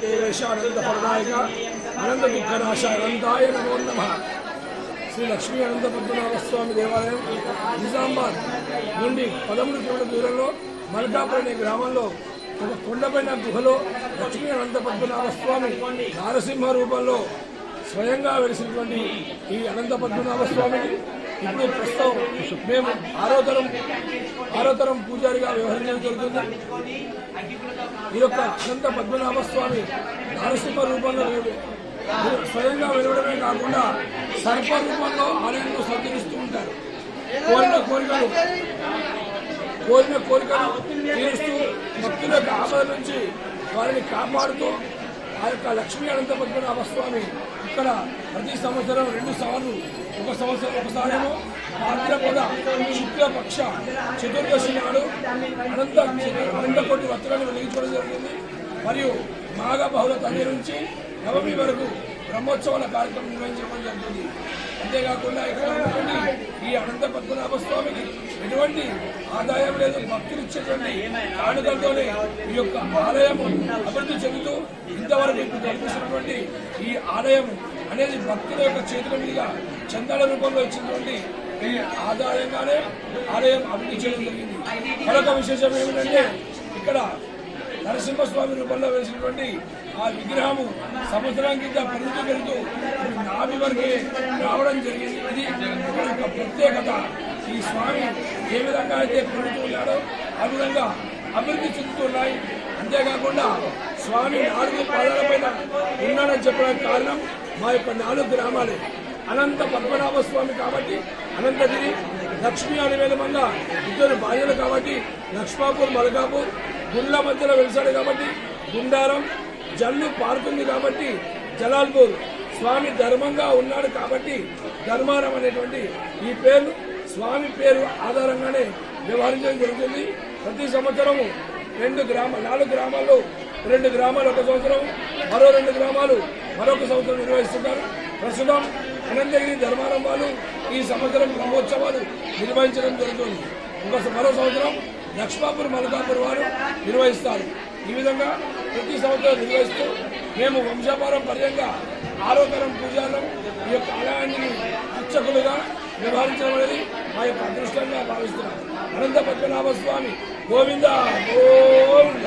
దేవేశానందపరదాయక అనంత దుఃఖనాశ అనంతాయ నమో నమ శ్రీ లక్ష్మీ అనంత పద్మనాభస్వామి దేవాలయం నిజామాబాద్ నుండి పదమూడు కిలోమీటర్ల దూరంలో మల్కాపురం అనే గ్రామంలో ఒక కొండపైన గుహలో లక్ష్మీ అనంత పద్మనాభస్వామి నారసింహ రూపంలో స్వయంగా వెలిసినటువంటి ఈ అనంత పద్మనాభ స్వామిని ఇప్పుడు ప్రస్తుతం మేము ఆరోతరం ఆరోతరం పూజారిగా వ్యవహరించడం జరుగుతుంది. ఈ యొక్క అనంత పద్మనాభ స్వామి నరసింహ రూపంలో వెలు- స్వయంగా వెలవడమే కాకుండా సర్ప రూపంలో ఆలయంలో సంచరిస్తూ ఉంటారు. కోరిన కోరికలు కోరిన కోరికలు తీరుస్తూ భక్తుల యొక్క ఆపద నుంచి వారిని కాపాడుతూ ఆ యొక్క లక్ష్మీ అనంత పద్మనాభ స్వామి ఇక్కడ ప్రతి సంవత్సరం రెండు సార్లు ఒక సంవత్సరం ఒకసారేమో భాద్రపద శుక్లపక్ష చతుర్దశి నాడు అనంత అనంత కోటి వస్త్రాన్ని వెలిగించడం జరిగింది. మరియు మాఘ బహుళ తల్లి నుంచి నవమి వరకు బ్రహ్మోత్సవాల కార్యక్రమం నిర్వహించడం జరుగుతుంది అంతేకాకుండా ఇక్కడ ఉన్నటువంటి పద్మనాభస్వామికి స్వామికి ఎటువంటి ఆదాయం లేదు భక్తులు ఇచ్చేటువంటి కానుకలతోనే ఈ యొక్క ఆలయం అభివృద్ధి చెందుతూ ఇంతవరకు ఇప్పుడు కల్పిస్తున్నటువంటి ఈ ఆలయం అనేది భక్తుల యొక్క చేతుల మీదుగా చందాల రూపంలో ఇచ్చినటువంటి ఈ ఆదాయంగానే ఆలయం అభివృద్ధి చేయడం జరిగింది. మరొక విశేషం ఏమిటంటే ఇక్కడ నరసింహస్వామి రూపంలో వేసినటువంటి ఆ విగ్రహము సముద్రం కింద పెరుగుతూ పెరుగుతూ నాభి వరకే రావడం జరిగింది. ఇది ఇక్కడ యొక్క ప్రత్యేకత. ఈ స్వామి ఏ విధంగా అయితే పెరుగుతూ ఉన్నాడో ఆ విధంగా అభివృద్ధి చెందుతున్నాయి. అంతేకాకుండా స్వామి నాలుగు పాదాల పైన ఉన్నాడని చెప్పడానికి కారణం మా యొక్క నాలుగు గ్రామాలే. అనంత పద్మనాభ స్వామి కాబట్టి అనంతగిరి లక్ష్మీ అనివేదమంగా ఇద్దరు భార్యలు కాబట్టి లక్ష్మాపూర్ మలకాపూర్ గుండ్ల మధ్యలో వెలిసాడు కాబట్టి గుండారం జల్లు పారుతుంది కాబట్టి జలాల్పూర్ స్వామి ధర్మంగా ఉన్నాడు కాబట్టి ధర్మారం అనేటువంటి ఈ పేరు స్వామి పేరు ఆధారంగానే వ్యవహరించడం జరుగుతుంది. ప్రతి సంవత్సరము రెండు గ్రామ నాలుగు గ్రామాల్లో రెండు గ్రామాలు ఒక సంవత్సరం మరో రెండు గ్రామాలు మరొక సంవత్సరం నిర్వహిస్తున్నారు. ప్రస్తుతం అనంతగిరి ధర్మారం వాళ్ళు ఈ సంవత్సరం బ్రహ్మోత్సవాలు నిర్వహించడం జరుగుతుంది. ఇంకొక మరో సంవత్సరం లక్ష్మాపూర్ మలకాపూర్ వారు నిర్వహిస్తారు. ఈ విధంగా ప్రతి సంవత్సరం నిర్వహిస్తూ మేము వంశపారంపర్యంగా ఆరోగ్యం పూజారం ఈ యొక్క ఆలయాన్ని అర్చకులుగా వ్యవహరించడం అనేది మా యొక్క అదృష్టంగా భావిస్తున్నాం. అనంత పద్మనాభ స్వామి గోవింద గోవింద.